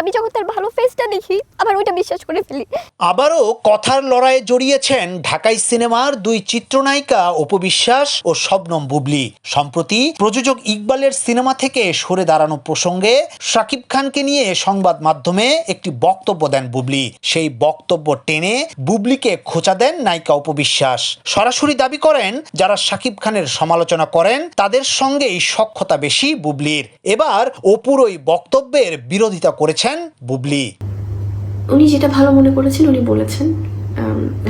আমি যখন তার ভালো ফেসটা দেখি আবার ওইটা বিশ্বাস করে ফেলি। আবারও কথার লড়াইয়ে জড়িয়েছেন ঢাকাই সিনেমার দুই চিত্রনায়িকা অপবিশ্বাস ও শবনম বুবলি। সম্প্রতি প্রযোজক ইকবালের সিনেমা থেকে সরে দাঁড়ানো প্রসঙ্গে শাকিব খানকে নিয়ে সংবাদ মাধ্যমে একটি বক্তব্য দেন বুবলি। সেই বক্তব্য টেনে বুবলিকে খোঁচা দেন নায়িকা অপবিশ্বাস সরাসরি দাবি করেন, যারা শাকিব খানের সমালোচনা করেন, তাদের সঙ্গেই সক্ষতা বেশি বুবলির। এবার অপুর ওই বক্তব্যের বিরোধিতা করেছেন বুবলি। উনি যেটা ভালো মনে করেছেন উনি বলেছেন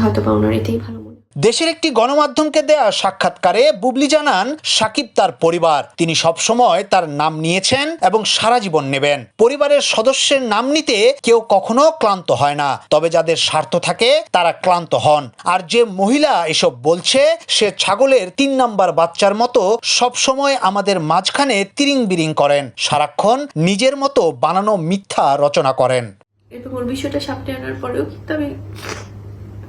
হয়তো বা ওনার এটাই ভালো দেশের একটি গণমাধ্যমকে দেয়া সাক্ষাৎকারে বুবলি জানান, সাকিব তার পরিবার। তিনি সবসময় তার নাম নিয়েছেন এবং সারা জীবন নেবেন। পরিবারের সদস্যের নাম নিতে কেউ কখনো ক্লান্ত হয় না। তবে যাদের স্বার্থ থাকে, তারা ক্লান্ত হন। আর যে মহিলা এসব বলছে, সে ছাগলের তিন নাম্বার বাচ্চার মতো সবসময় আমাদের মাঝখানে তিরিং বিরিং করেন। সারাক্ষণ নিজের মতো বানানো মিথ্যা রচনা করেন। ওর বিষয়টা সামনে আনার পরেও কিন্তু আমি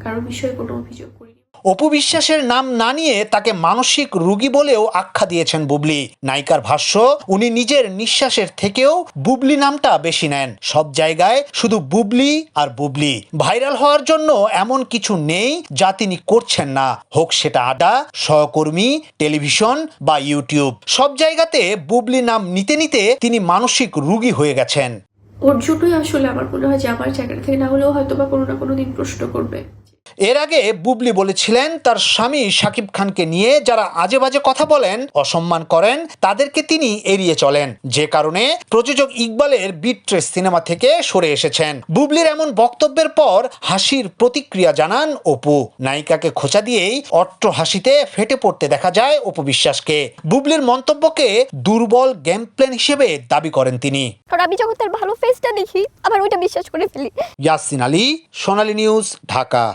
কারোর বিষয়ে কোনো অভিযোগ করিনি। অপু বিশ্বাসের নাম না নিয়ে তাকে মানসিক রুগী বলেও আখ্যা দিয়েছেন বুবলি। নায়িকার ভাষ্য, উনি নিজের নিঃশ্বাসের থেকেও বুবলি নামটা বেশি নেন। সব জায়গায় শুধু বুবলি আর বুবলি। ভাইরাল হওয়ার জন্য এমন কিছু নেই যা তিনি করছেন না। হোক সেটা আড্ডা, সহকর্মী, টেলিভিশন বা ইউটিউব। সব জায়গাতে বুবলি নাম নিতে নিতে তিনি মানসিক রুগী হয়ে গেছেন। ওর জন্যই আসলে আমার মনে হয় যে আমার জায়গা থেকে না হলেও হয়তো বা কোনো না কোনো দিন প্রশ্ন করবে। এর আগে বুবলি বলেছিলেন তার স্বামী শাকিব খানকে নিয়ে যারা আজে বাজে কথা বলেন অসম্মান করেন তাদেরকে তিনি এড়িয়ে চলেন। যে কারণে প্রযোজক ইকবালের বিট্রেস সিনেমা থেকে সরে এসেছেন। বুবলির এমন বক্তব্যের পর হাসির প্রতিক্রিয়া জানান অপু। নায়িকাকে খোঁচা দিয়েই অট্ট হাসিতে ফেটে পড়তে দেখা যায় অপু বিশ্বাসকে। বুবলির মন্তব্যকে দুর্বল গেম প্ল্যান হিসেবে দাবি করেন তিনি। কারণ আমি যখন তার ভালো ফেসটা দেখি আবার ওইটা বিশ্বাস করে ফেলি। ইয়াসিন আলী সোনালী নিউজ ঢাকা।